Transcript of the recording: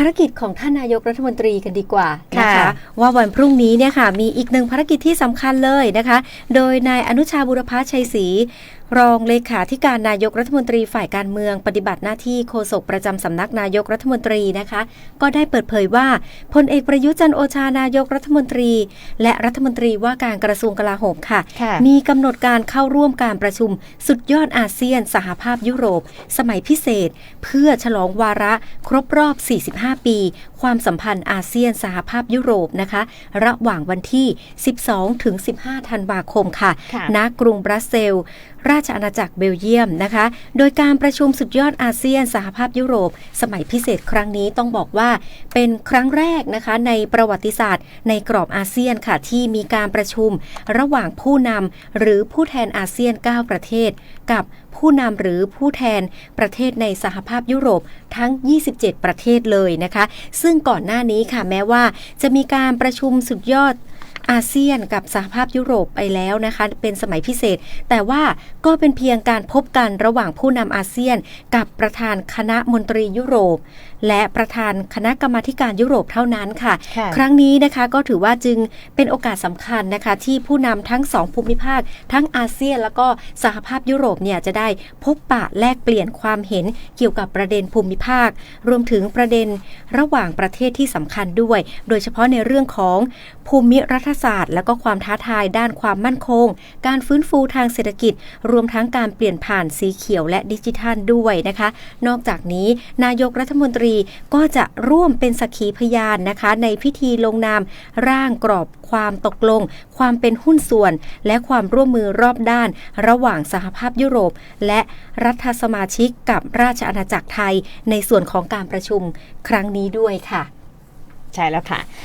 ารกิจของท่านนายกรัฐมนตรีกันดีกว่านะค่ะคะว่าวันพรุ่งนี้เนี่ยค่ะมีอีกหนึ่งภารกิจที่สำคัญเลยนะคะ โดยนายอนุชาบุรพชัยศรี รองเลขาธิการนายกรัฐมนตรีฝ่ายการเมืองปฏิบัติหน้าที่โฆษกประจำสำนักนายกรัฐมนตรีนะคะ ก็ได้เปิดเผยว่าพลเอกประยุทธ์จันทร์โอชานายกรัฐมนตรี และรัฐมนตรีว่าการกระทรวงกลาโหมค่ะค่ะ มีกำหนดการเข้าร่วมการประชุม สุดยอดอาเซียน สหภาพยุโรป สมัยพิเศษ เพื่อฉลองวาระครบรอบ 45 ปี ความสัมพันธ์อาเซียนสหภาพยุโรปนะคะ ระหว่างวันที่ 12ถึง15 ธันวาคมค่ะค่ะณกรุงบรัสเซลส์ราชอาณาจักรเบลเยียมนะคะ โดยการประชุมสุดยอดอาเซียนสหภาพยุโรป สมัยพิเศษครั้งนี้ต้องบอกว่าเป็นครั้งแรกนะคะในประวัติศาสตร์ ในกรอบอาเซียนค่ะที่มีการประชุมระหว่างผู้นำหรือผู้แทนอาเซียน 9 ประเทศ กับผู้นำหรือผู้แทนประเทศในสหภาพยุโรปทั้ง 27 ประเทศเลยนะคะ ซึ่งก่อนหน้านี้ค่ะแม้ว่าจะมีการประชุมสุดยอด อาเซียนกับสหภาพยุโรปไปแล้วนะคะ เป็นสมัยพิเศษ แต่ว่าก็เป็นเพียงการพบกันระหว่างผู้นำอาเซียน กับประธานคณะมนตรียุโรป และประธานคณะกรรมาธิการยุโรปเท่านั้นค่ะค่ะ ครั้งนี้นะคะก็ถือว่าจึงเป็นโอกาสสำคัญนะคะ ที่ผู้นำทั้งสองภูมิภาค ทั้งอาเซียน แล้วก็สหภาพยุโรปเนี่ยจะได้พบปะแลกเปลี่ยนความเห็นเกี่ยวกับประเด็นภูมิภาค รวมถึงประเด็นระหว่างประเทศที่สำคัญด้วย โดยเฉพาะในเรื่องของภูมิรัฐศาสตร์ และก็ความท้าทายด้านความมั่นคง การฟื้นฟูทางเศรษฐกิจ รวมทั้งการเปลี่ยนผ่านสีเขียวและดิจิทัลด้วยนะคะ นอกจากนี้นายกรัฐมนตรีก็จะร่วมเป็นสักขีพยานนะคะ ในพิธีลงนาม ร่างกรอบความตกลง ความเป็นหุ้นส่วน และความร่วมมือรอบด้าน ระหว่างสหภาพยุโรป และรัฐสมาชิกกับราชอาณาจักรไทย ในส่วนของการประชุมครั้งนี้ด้วยค่ะ ใช่แล้วค่ะ